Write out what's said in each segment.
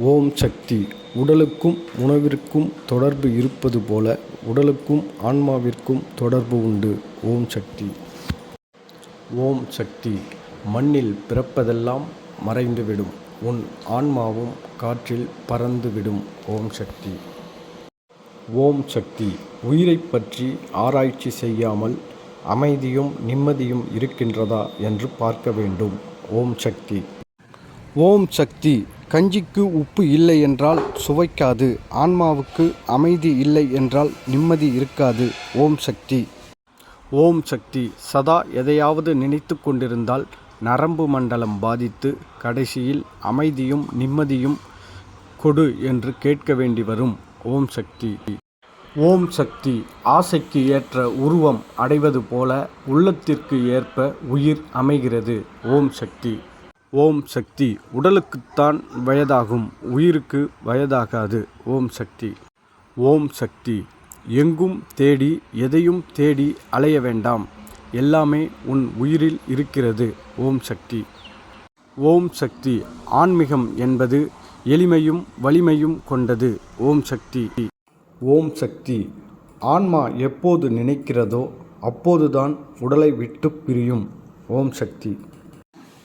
ஓம் சக்தி. உடலுக்கும் உணவிற்கும் தொடர்பு இருப்பது போல உடலுக்கும் ஆன்மாவிற்கும் தொடர்பு உண்டு. ஓம் சக்தி. ஓம் சக்தி. மண்ணில் பிறப்பதெல்லாம் மறைந்துவிடும். உன் ஆன்மாவும் காற்றில் பறந்துவிடும். ஓம் சக்தி. ஓம் சக்தி. உயிரைப் பற்றி ஆராய்ச்சி செய்யாமல் அமைதியும் நிம்மதியும் இருக்கின்றதா என்று பார்க்க வேண்டும். ஓம் சக்தி. ஓம் சக்தி. கஞ்சிக்கு உப்பு இல்லை என்றால் சுவைக்காது. ஆன்மாவுக்கு அமைதி இல்லை என்றால் நிம்மதி இருக்காது. ஓம் சக்தி. ஓம் சக்தி. சதா எதையாவது நினைத்து கொண்டிருந்தால் நரம்பு மண்டலம் பாதித்து கடைசியில் அமைதியும் நிம்மதியும் கொடு என்று கேட்க வேண்டி வரும். ஓம் சக்தி. ஓம் சக்தி. ஆசைக்கு ஏற்ற உருவம் அடைவது போல உள்ளத்திற்கு ஏற்ப உயிர் அமைகிறது. ஓம் சக்தி. ஓம் சக்தி. உடலுக்குத்தான் வயதாகும். உயிருக்கு வயதாகாது. ஓம் சக்தி. ஓம் சக்தி. எங்கும் தேடி எதையும் தேடி அலைய வேண்டாம். எல்லாமே உன் உயிரில் இருக்கிறது. ஓம் சக்தி. ஓம் சக்தி. ஆன்மீகம் என்பது எளிமையும் வலிமையும் கொண்டது. ஓம் சக்தி. ஓம் சக்தி. ஆன்மா எப்போது நினைக்கிறதோ அப்போதுதான் உடலை விட்டு பிரியும். ஓம் சக்தி.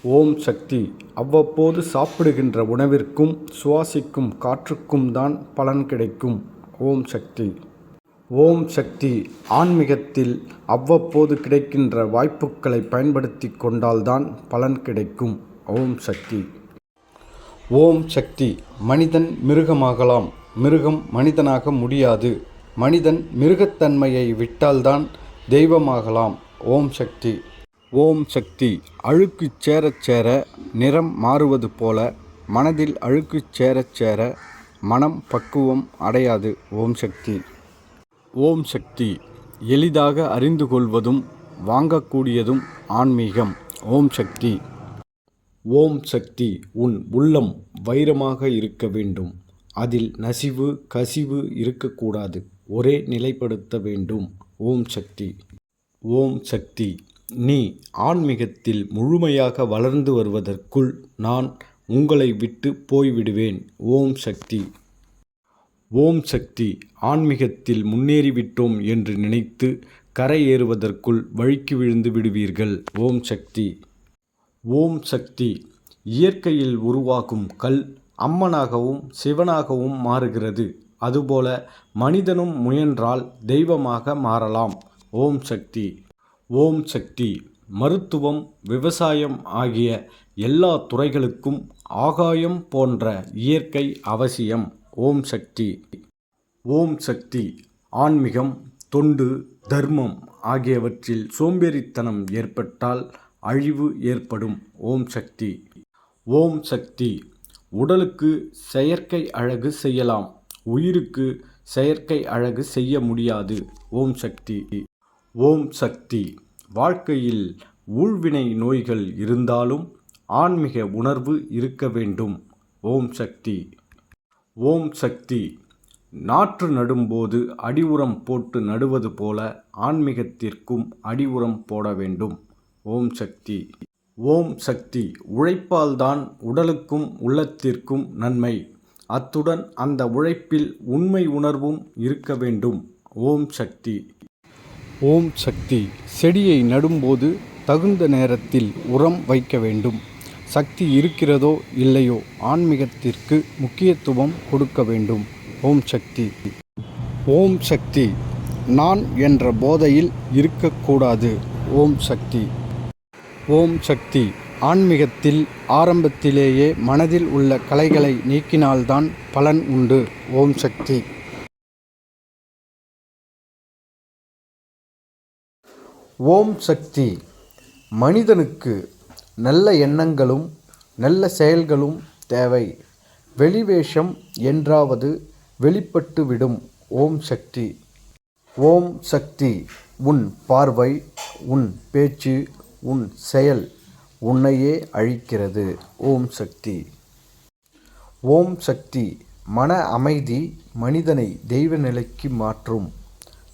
ஓம் சக்தி. அவ்வப்போது சாப்பிடுகின்ற உணவிற்கும் சுவாசிக்கும் காற்றுக்கும் தான் பலன் கிடைக்கும். ஓம் சக்தி. ஓம் சக்தி ஆன்மீகத்தில் அவ்வப்போது கிடைக்கின்ற வாய்ப்புகளை பயன்படுத்தி கொண்டால்தான் பலன் கிடைக்கும். ஓம் சக்தி. ஓம் சக்தி. மனிதன் மிருகமாகலாம். மிருகம் மனிதனாக முடியாது. மனிதன் மிருகத்தன்மையை விட்டால்தான் தெய்வமாகலாம். ஓம் சக்தி. ஓம் சக்தி. அழுக்கு சேரச் சேர நிறம் மாறுவது போல மனதில் அழுக்கு சேரச் சேர மனம் பக்குவம் அடையாது ஓம் சக்தி. ஓம் சக்தி. எளிதாக அறிந்து கொள்வதும் வாங்கக்கூடியதும் ஆன்மீகம். ஓம் சக்தி. ஓம் சக்தி உன் உள்ளம் வைரமாக இருக்க வேண்டும். அதில் நசிவு கசிவு இருக்கக்கூடாது. ஒரே நிலைப்படுத்த வேண்டும். ஓம் சக்தி. ஓம் சக்தி. நீ ஆன்மீகத்தில் முழுமையாக வளர்ந்து வருவதற்குள் நான் உங்களை விட்டு போய்விடுவேன். ஓம் சக்தி. ஓம் சக்தி ஆன்மீகத்தில் முன்னேறிவிட்டோம் என்று நினைத்து கரையேறுவதற்குள் வழுக்கி விழுந்து விடுவீர்கள். ஓம் சக்தி. ஓம் சக்தி இயற்கையில் உருவாகும் கல் அம்மனாகவும் சிவனாகவும் மாறுகிறது. அதுபோல மனிதனும் முயன்றால் தெய்வமாக மாறலாம். ஓம் சக்தி. ஓம் சக்தி. மருத்துவம் விவசாயம் ஆகிய எல்லா துறைகளுக்கும் ஆகாயம் போன்ற இயற்கை அவசியம். ஓம் சக்தி. ஓம் சக்தி. ஆன்மீகம் தொண்டு தர்மம் ஆகியவற்றில் சோம்பேறித்தனம் ஏற்பட்டால் அழிவு ஏற்படும். ஓம் சக்தி. ஓம் சக்தி. உடலுக்கு செயற்கை அழகு செய்யலாம். உயிருக்கு செயற்கை அழகு செய்ய முடியாது. ஓம் சக்தி. ஓம் சக்தி. வாழ்க்கையில் ஊழ்வினை நோய்கள் இருந்தாலும் ஆன்மீக உணர்வு இருக்க வேண்டும். ஓம் சக்தி. ஓம் சக்தி. நாற்று நடும்போது அடி உரம் போட்டு நடுவது போல ஆன்மீகத்திற்கும் அடி உரம் போட வேண்டும். ஓம் சக்தி. ஓம் சக்தி. உழைப்பால்தான் உடலுக்கும் உள்ளத்திற்கும் நன்மை. அத்துடன் அந்த உழைப்பில் உண்மை உணர்வும் இருக்க வேண்டும். ஓம் சக்தி. ஓம் சக்தி. செடியை நடும்போது தகுந்த நேரத்தில் உரம் வைக்க வேண்டும். சக்தி இருக்கிறதோ இல்லையோ ஆன்மீகத்திற்கு முக்கியத்துவம் கொடுக்க வேண்டும். ஓம் சக்தி. ஓம் சக்தி. நான் என்ற போதையில் இருக்கக்கூடாது. ஓம் சக்தி. ஓம் சக்தி. ஆன்மீகத்தில் ஆரம்பத்திலேயே மனதில் உள்ள கலைகளை நீக்கினால்தான் பலன் உண்டு. ஓம் சக்தி. ஓம் சக்தி. மனிதனுக்கு நல்ல எண்ணங்களும் நல்ல செயல்களும் தேவை. வெளிவேஷம் என்றாவது வெளிப்பட்டுவிடும் ஓம் சக்தி. ஓம் சக்தி உன் பார்வை உன் பேச்சு உன் செயல் உன்னையே அழிக்கிறது. ஓம் சக்தி. ஓம் சக்தி மன அமைதி மனிதனை தெய்வ நிலைக்கு மாற்றும்.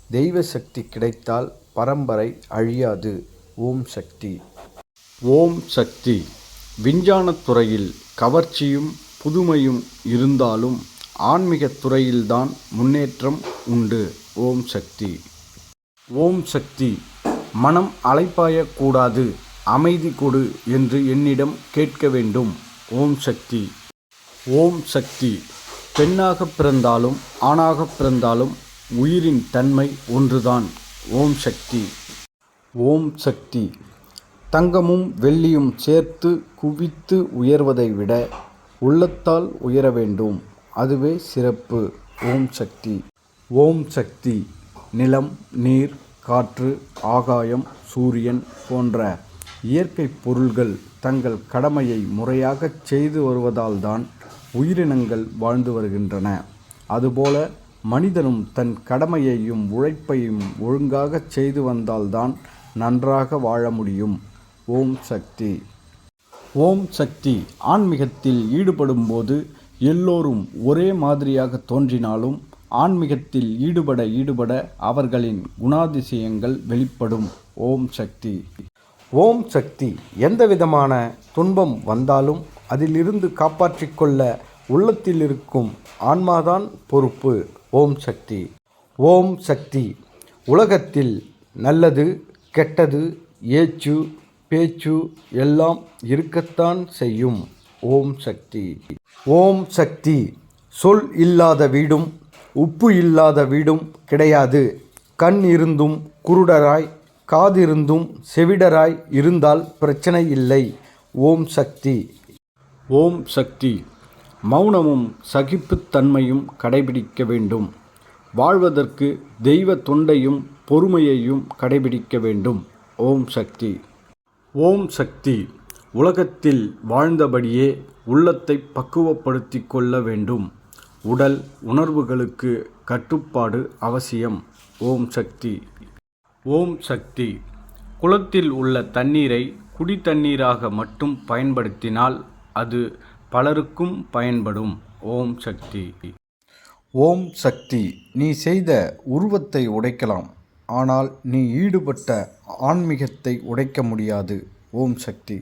தெய்வ சக்தி கிடைத்தால் பரம்பரை அழியாது. ஓம் சக்தி. ஓம் சக்தி. விஞ்ஞானத் துறையில் கவர்ச்சியும் புதுமையும் இருந்தாலும் ஆன்மீகத் துறையில்தான் முன்னேற்றம் உண்டு. ஓம் சக்தி. ஓம் சக்தி. மனம் அலைப்பாயக்கூடாது அமைதி கொடு என்று என்னிடம் கேட்க வேண்டும். ஓம் சக்தி. ஓம் சக்தி. பெண்ணாக பிறந்தாலும் ஆணாக பிறந்தாலும் உயிரின் தன்மை ஒன்றுதான். ஓம் சக்தி. ஓம் சக்தி. தங்கமும் வெள்ளியும் சேர்த்து குவித்து உயர்வதை விட உள்ளத்தால் உயர வேண்டும். அதுவே சிறப்பு. ஓம் சக்தி. ஓம் சக்தி. நிலம் நீர் காற்று ஆகாயம் சூரியன் போன்ற இயற்கை பொருள்கள் தங்கள் கடமையை முறையாகச் செய்து வருவதால்தான் உயிரினங்கள் வாழ்ந்து வருகின்றன. அதுபோல மனிதனும் தன் கடமையையும் உழைப்பையும் ஒழுங்காகச் செய்து வந்தால்தான் நன்றாக வாழ முடியும். ஓம் சக்தி. ஓம் சக்தி ஆன்மீகத்தில் ஈடுபடும் போது எல்லோரும் ஒரே மாதிரியாக தோன்றினாலும் ஆன்மீகத்தில் ஈடுபட ஈடுபட அவர்களின் குணாதிசயங்கள் வெளிப்படும். ஓம் சக்தி. ஓம் சக்தி எந்த விதமான துன்பம் வந்தாலும் அதிலிருந்து காப்பாற்றிக் கொள்ள உள்ளத்தில் இருக்கும் ஆன்மாதான் பொறுப்பு. ஓம் சக்தி. ஓம் சக்தி. உலகத்தில் நல்லது கெட்டது ஏச்சு பேச்சு எல்லாம் இருக்கத்தான் செய்யும். ஓம் சக்தி. ஓம் சக்தி. சொல் இல்லாத வீடும் உப்பு இல்லாத வீடும் கிடையாது. கண் இருந்தும் குருடராய் காதிருந்தும் செவிடராய் இருந்தால் பிரச்சனை இல்லை. ஓம் சக்தி. ஓம் சக்தி. மௌனமும் சகிப்புத்தன்மையும் கடைபிடிக்க வேண்டும். வாழ்வதற்கு தெய்வ தொண்டையும் பொறுமையையும் கடைபிடிக்க வேண்டும். ஓம் சக்தி. ஓம் சக்தி. உலகத்தில் வாழ்ந்தபடியே உள்ளத்தை பக்குவப்படுத்திக் கொள்ள வேண்டும். உடல் உணர்வுகளுக்கு கட்டுப்பாடு அவசியம். ஓம் சக்தி. ஓம் சக்தி. குளத்தில் உள்ள தண்ணீரை குடி தண்ணீராக மட்டும் பயன்படுத்தினால் அது பலருக்கும் பயன்படும் ஓம் சக்தி. ஓம் சக்தி நீ செய்த உருவத்தை உடைக்கலாம். ஆனால் நீ ஈடுபட்ட ஆன்மீகத்தை உடைக்க முடியாது. ஓம் சக்தி.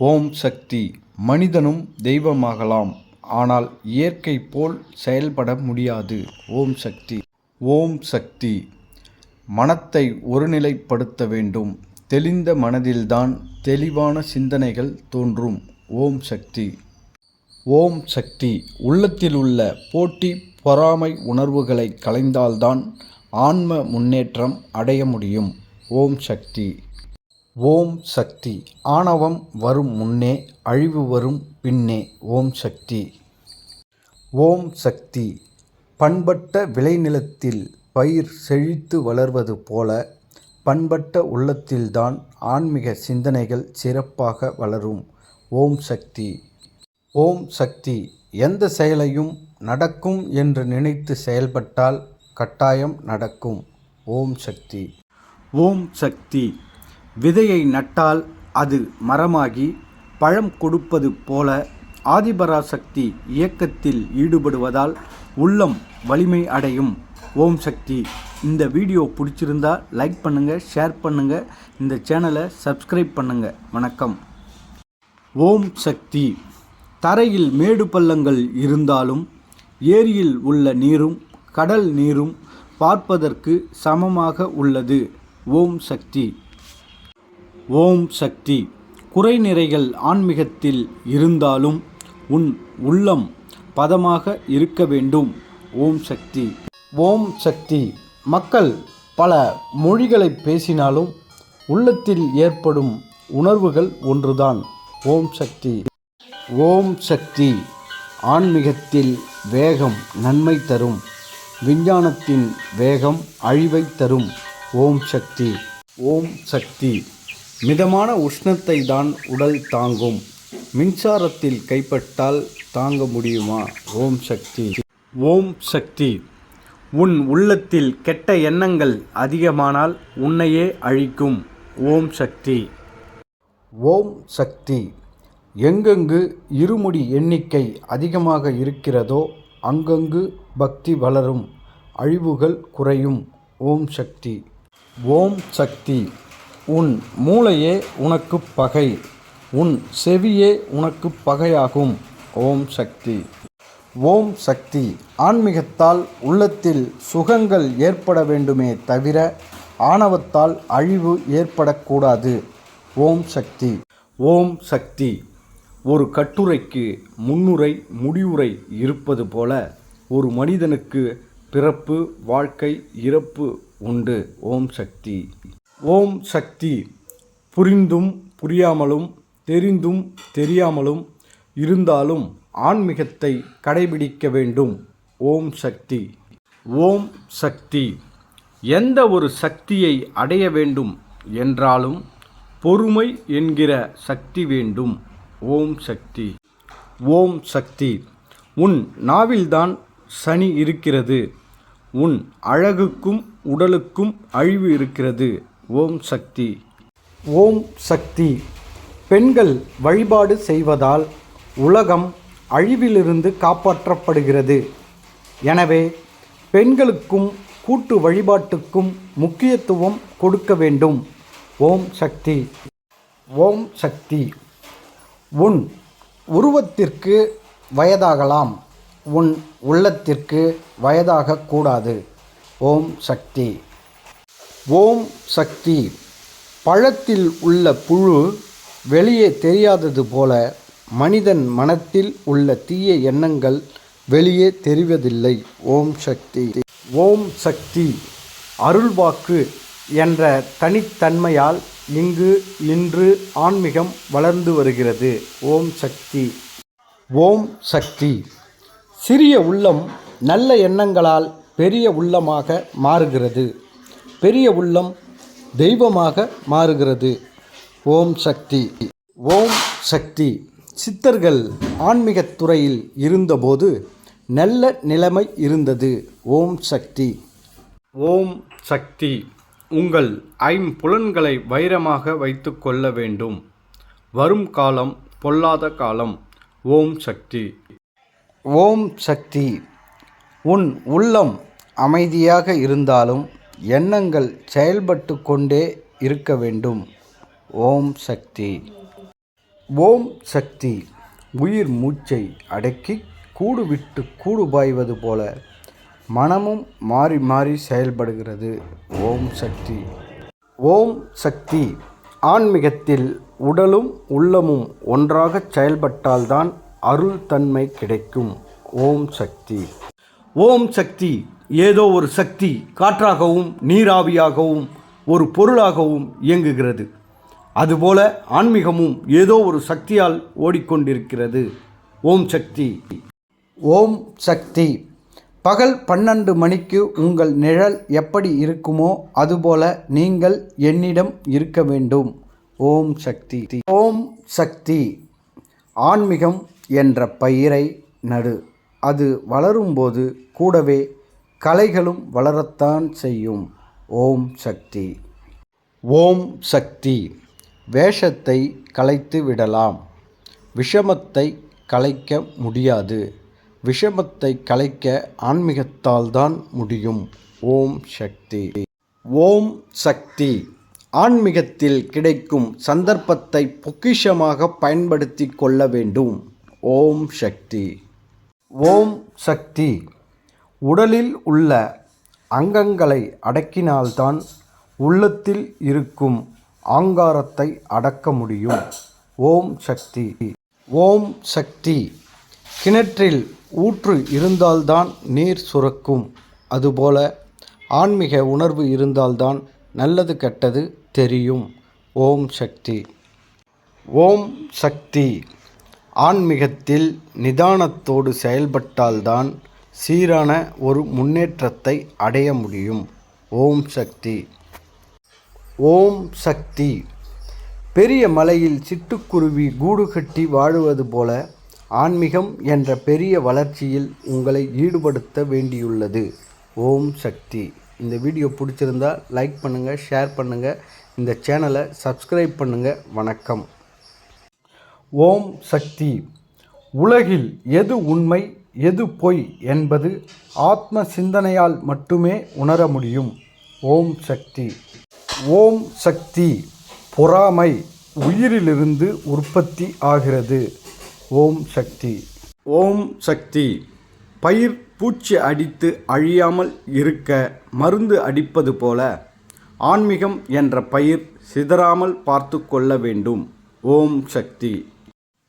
ஓம் சக்தி மனிதனும் தெய்வமாகலாம். ஆனால் இயற்கை போல் செயல்பட முடியாது. ஓம் சக்தி. ஓம் சக்தி மனத்தை ஒருநிலைப்படுத்த வேண்டும். தெளிந்த மனதில்தான் தெளிவான சிந்தனைகள் தோன்றும். ஓம் சக்தி. ஓம் சக்தி. உள்ளத்தில் உள்ள போட்டி பொறாமை உணர்வுகளை களைந்தால்தான் ஆன்ம முன்னேற்றம் அடைய முடியும். ஓம் சக்தி. ஓம் சக்தி. ஆணவம் வரும் முன்னே அழிவு வரும் பின்னே ஓம் சக்தி. ஓம் சக்தி. பண்பட்ட விளைநிலத்தில் பயிர் செழித்து வளர்வது போல பண்பட்ட உள்ளத்தில்தான் ஆன்மீக சிந்தனைகள் சிறப்பாக வளரும். ஓம் சக்தி. ஓம் சக்தி எந்த செயலையும் நடக்கும் என்று நினைத்து செயல்பட்டால் கட்டாயம் நடக்கும். ஓம் சக்தி. ஓம் சக்தி. விதையை நட்டால் அது மரமாகி பழம் கொடுப்பது போல ஆதிபராசக்தி இயக்கத்தில் ஈடுபடுவதால் உள்ளம் வலிமை அடையும். ஓம் சக்தி. இந்த வீடியோ பிடிச்சிருந்தா லைக் பண்ணுங்கள் ஷேர் பண்ணுங்கள் இந்த சேனலை சப்ஸ்கிரைப் பண்ணுங்கள் வணக்கம். ஓம் சக்தி. தரையில் மேடு பள்ளங்கள் இருந்தாலும் ஏரியில் உள்ள நீரும் கடல் நீரும் பார்ப்பதற்கு சமமாக உள்ளது. ஓம் சக்தி. ஓம் சக்தி. குறைநிறைகள் ஆன்மீகத்தில் இருந்தாலும் உன் உள்ளம் பதமாக இருக்க வேண்டும். ஓம் சக்தி. ஓம் சக்தி. மக்கள் பல மொழிகளை பேசினாலும் உள்ளத்தில் ஏற்படும் உணர்வுகள் ஒன்றுதான். ஓம் சக்தி. ஓம் சக்தி. ஆன்மீகத்தில் வேகம் நன்மை தரும். விஞ்ஞானத்தின் வேகம் அழிவை தரும். ஓம் சக்தி. ஓம் சக்தி. மிதமான உஷ்ணத்தை தான் உடல் தாங்கும். மின்சாரத்தில் கைப்பட்டால் தாங்க முடியுமா? ஓம் சக்தி. ஓம் சக்தி. உன் உள்ளத்தில் கெட்ட எண்ணங்கள் அதிகமானால் உன்னையே அழிக்கும். ஓம் சக்தி. ஓம் சக்தி. எங்கெங்கு இருமுடி எண்ணிக்கை அதிகமாக இருக்கிறதோ அங்கங்கு பக்தி வளரும் அழிவுகள் குறையும். ஓம் சக்தி. ஓம் சக்தி. உன் மூளையே உனக்கு பகை உன் செவியே உனக்கு பகையாகும். ஓம் சக்தி. ஓம் சக்தி. ஆன்மீகத்தால் உள்ளத்தில் சுகங்கள் ஏற்பட வேண்டுமே தவிர ஆணவத்தால் அழிவு ஏற்படக்கூடாது. ஓம் சக்தி. ஓம் சக்தி. ஒரு கட்டுரைக்கு முன்னுரை முடிவுரை இருப்பது போல ஒரு மனிதனுக்கு பிறப்பு வாழ்க்கை இறப்பு உண்டு. ஓம் சக்தி. ஓம் சக்தி. புரிந்தும் புரியாமலும் தெரிந்தும் தெரியாமலும் இருந்தாலும் ஆன்மீகத்தை கடைபிடிக்க வேண்டும். ஓம் சக்தி. ஓம் சக்தி. எந்த ஒரு சக்தியை அடைய வேண்டும் என்றாலும் பொறுமை என்கிற சக்தி வேண்டும். ஓம் சக்தி. ஓம் சக்தி. உன் நாவில்தான் சனி இருக்கிறது. உன் அழகுக்கும் உடலுக்கும் அழிவு இருக்கிறது. ஓம் சக்தி. ஓம் சக்தி. பெண்கள் வழிபாடு செய்வதால் உலகம் அழிவிலிருந்து காப்பாற்றப்படுகிறது. எனவே பெண்களுக்கும் கூட்டு வழிபாட்டுக்கும் முக்கியத்துவம் கொடுக்க வேண்டும். ஓம் சக்தி. ஓம் சக்தி. உன் உருவத்திற்கு வயதாகலாம். உன் உள்ளத்திற்கு வயதாகக்கூடாது ஓம் சக்தி. ஓம் சக்தி. பழத்தில் உள்ள புழு வெளியே தெரியாதது போல மனிதன் மனத்தில் உள்ள தீய எண்ணங்கள் வெளியே தெரிவதில்லை. ஓம் சக்தி. ஓம் சக்தி. அருள்வாக்கு என்ற தனித்தன்மையால் இங்கு இன்று ஆன்மீகம் வளர்ந்து வருகிறது. ஓம் சக்தி. ஓம் சக்தி. சிறிய உள்ளம் நல்ல எண்ணங்களால் பெரிய உள்ளமாக மாறுகிறது. பெரிய உள்ளம் தெய்வமாக மாறுகிறது. ஓம் சக்தி. ஓம் சக்தி. சித்தர்கள் ஆன்மீகத் துறையில் இருந்தபோது நல்ல நிலைமை இருந்தது. ஓம் சக்தி. ஓம் சக்தி. உங்கள் ஐம்புலன்களை வைரமாக வைத்து கொள்ள வேண்டும். வரும் காலம் பொல்லாத காலம். ஓம் சக்தி. ஓம் சக்தி. உன் உள்ளம் அமைதியாக இருந்தாலும் எண்ணங்கள் செயல்பட்டு கொண்டே இருக்க வேண்டும். ஓம் சக்தி. ஓம் சக்தி. உயிர் மூச்சை அடக்கி கூடுவிட்டு கூடு பாய்வது போல மனமும் மாறி மாறி செயல்படுகிறது. ஓம் சக்தி. ஓம் சக்தி. ஆன்மீகத்தில் உடலும் உள்ளமும் ஒன்றாக செயல்பட்டால்தான் அருள் தன்மை கிடைக்கும். ஓம் சக்தி. ஓம் சக்தி. ஏதோ ஒரு சக்தி காற்றாகவும் நீராவியாகவும் ஒரு பொருளாகவும் இயங்குகிறது. அதுபோல ஆன்மீகமும் ஏதோ ஒரு சக்தியால் ஓடிக்கொண்டிருக்கிறது. ஓம் சக்தி. ஓம் சக்தி. பகல் பன்னெண்டு மணிக்கு உங்கள் நிழல் எப்படி இருக்குமோ அதுபோல நீங்கள் என்னிடம் இருக்க வேண்டும். ஓம் சக்தி. ஓம் சக்தி. ஆன்மீகம் என்ற பயிரை நடு. அது வளரும்போது கூடவே கலைகளும் வளரத்தான் செய்யும். ஓம் சக்தி. ஓம் சக்தி. வேஷத்தை கலைத்து விடலாம். விஷமத்தை கலைக்க முடியாது. விஷமத்தை கலைக்க ஆன்மீகத்தால் தான் முடியும். ஓம் சக்தி. ஓம் சக்தி. ஆன்மீகத்தில் கிடைக்கும் சந்தர்ப்பத்தை பொக்கிஷமாக பயன்படுத்தி கொள்ள வேண்டும். ஓம் சக்தி. ஓம் சக்தி. உடலில் உள்ள அங்கங்களை அடக்கினால்தான் உள்ளத்தில் இருக்கும் ஆங்காரத்தை அடக்க முடியும். ஓம் சக்தி. ஓம் சக்தி. கிணற்றில் ஊற்று இருந்தால்தான் நீர் சுரக்கும். அதுபோல ஆன்மீக உணர்வு இருந்தால்தான் நல்லது கெட்டது தெரியும். ஓம் சக்தி. ஓம் சக்தி. ஆன்மீகத்தில் நிதானத்தோடு செயல்பட்டால்தான் சீரான ஒரு முன்னேற்றத்தை அடைய முடியும். ஓம் சக்தி. ஓம் சக்தி. பெரிய மலையில் சிட்டுக்குருவி கூடு கட்டி வாழுவது போல ஆன்மீகம் என்ற பெரிய வளர்ச்சியில் உங்களை ஈடுபடுத்த வேண்டியுள்ளது. ஓம் சக்தி. இந்த வீடியோ பிடிச்சிருந்தா லைக் பண்ணுங்கள் ஷேர் பண்ணுங்கள் இந்த சேனலை சப்ஸ்கிரைப் பண்ணுங்கள் வணக்கம். ஓம் சக்தி. உலகில் எது உண்மை எது பொய் என்பது ஆத்ம சிந்தனையால் மட்டுமே உணர முடியும். ஓம் சக்தி. ஓம் சக்தி. பொறாமை உயிரிலிருந்து உற்பத்தி ஆகிறது. ஓம் சக்தி. ஓம் சக்தி. பயிர் பூச்சி அடித்து அழியாமல் இருக்க மருந்து அடிப்பது போல ஆன்மீகம் என்ற பயிர் சிதறாமல் பார்த்து கொள்ள வேண்டும். ஓம் சக்தி.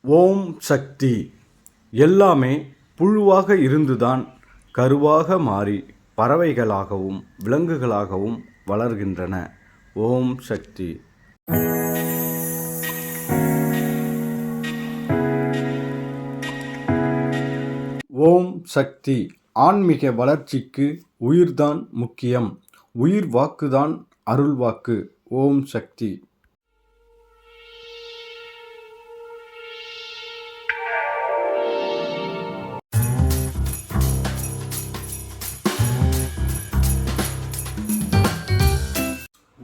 ஓம் சக்தி. எல்லாமே புழுவாக இருந்துதான் கருவாக மாறி பறவைகளாகவும் விலங்குகளாகவும் வளர்கின்றன. ஓம் சக்தி. சக்தி ஆன்மீக வளர்ச்சிக்கு உயிர்தான் முக்கியம். உயிர் வாக்குதான் அருள்வாக்கு ஓம் சக்தி.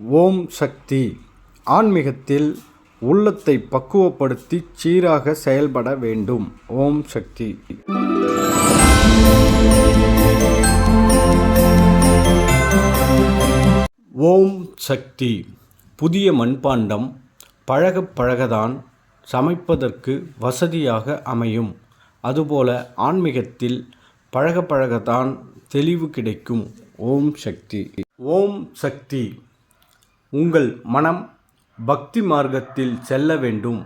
ஓம் சக்தி. ஆன்மீகத்தில் உள்ளத்தை பக்குவப்படுத்தி சீராக செயல்பட வேண்டும். ஓம் சக்தி. ஓம் சக்தி. புதிய மண்பாண்டம் பழக பழகதான் சமைப்பதற்கு வசதியாக அமையும். அதுபோல ஆன்மீகத்தில் பழக பழகத்தான் தெளிவு கிடைக்கும். ஓம் சக்தி. ஓம் சக்தி. உங்கள் மனம் பக்தி மார்க்கத்தில் செல்ல வேண்டும்.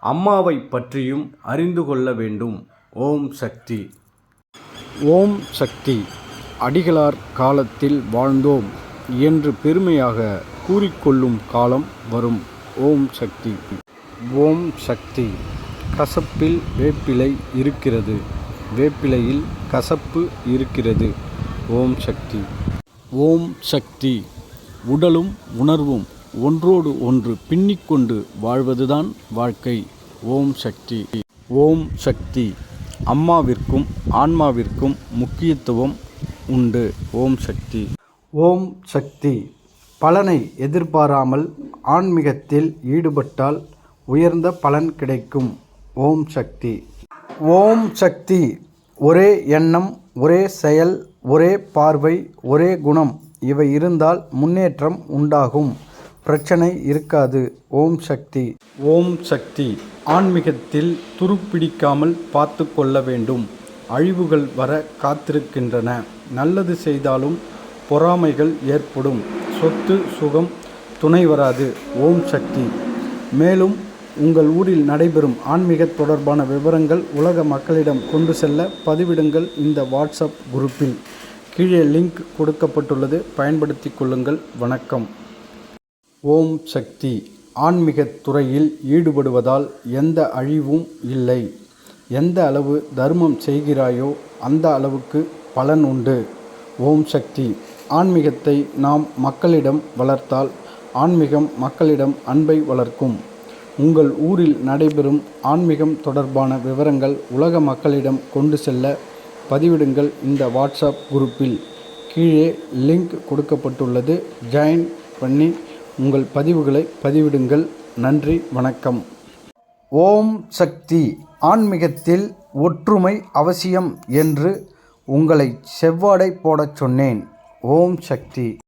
அம்மாவை பற்றியும் அறிந்து கொள்ள வேண்டும். ஓம் சக்தி. ஓம் சக்தி. அடிகளார் காலத்தில் வாழ்ந்தோம். என்று பெருமையாக கூறிக்கொள்ளும் காலம் வரும். ஓம் சக்தி. ஓம் சக்தி. கசப்பில் வேப்பிலை இருக்கிறது. வேப்பிலையில் கசப்பு இருக்கிறது. ஓம் சக்தி. ஓம் சக்தி. உடலும் உணர்வும் ஒன்றோடு ஒன்று பின்னிக்கொண்டு வாழ்வதுதான் வாழ்க்கை. ஓம் சக்தி. ஓம் சக்தி. அம்மாவிற்கும் ஆன்மாவிற்கும் முக்கியத்துவம் உண்டு. ஓம் சக்தி. ஓம் சக்தி. பலனை எதிர்பாராமல் ஆன்மீகத்தில் ஈடுபட்டால் உயர்ந்த பலன் கிடைக்கும். ஓம் சக்தி. ஓம் சக்தி. ஒரே எண்ணம் ஒரே செயல் ஒரே பார்வை ஒரே குணம் இவை இருந்தால் முன்னேற்றம் உண்டாகும். பிரச்சனை இருக்காது. ஓம் சக்தி. ஓம் சக்தி. ஆன்மீகத்தில் துருப்பிடிக்காமல் பார்த்து கொள்ள வேண்டும். அழிவுகள் வர காத்திருக்கின்றன. நல்லது செய்தாலும் பொறாமைகள் ஏற்படும். சொத்து சுகம் துணை வராது. ஓம் சக்தி. மேலும் உங்கள் ஊரில் நடைபெறும் ஆன்மீக தொடர்பான விவரங்கள் உலக மக்களிடம் கொண்டு செல்ல பதிவிடுங்கள் இந்த வாட்ஸ்அப் குரூப்பில். கீழே லிங்க் கொடுக்கப்பட்டுள்ளது. பயன்படுத்தி கொள்ளுங்கள். வணக்கம். ஓம் சக்தி. ஆன்மீக துறையில் ஈடுபடுவதால் எந்த அழிவும் இல்லை. எந்த அளவு தர்மம் செய்கிறாயோ அந்த அளவுக்கு பலன் உண்டு. ஓம் சக்தி. ஆன்மீகத்தை நாம் மக்களிடம் வளர்த்தால் ஆன்மீகம் மக்களிடம் அன்பை வளர்க்கும். உங்கள் ஊரில் நடைபெறும் ஆன்மீகம் தொடர்பான விவரங்கள் உலக மக்களிடம் கொண்டு செல்ல பதிவிடுங்கள் இந்த வாட்ஸ்அப் குரூப்பில். கீழே லிங்க் கொடுக்கப்பட்டுள்ளது. ஜாயின் பண்ணி உங்கள் பதிவுகளை பதிவிடுங்கள். நன்றி வணக்கம். ஓம் சக்தி ஆன்மீகத்தில் ஒற்றுமை அவசியம் என்று உங்களை செவ்வாடை போடச் சொன்னேன். ஓம் சக்தி.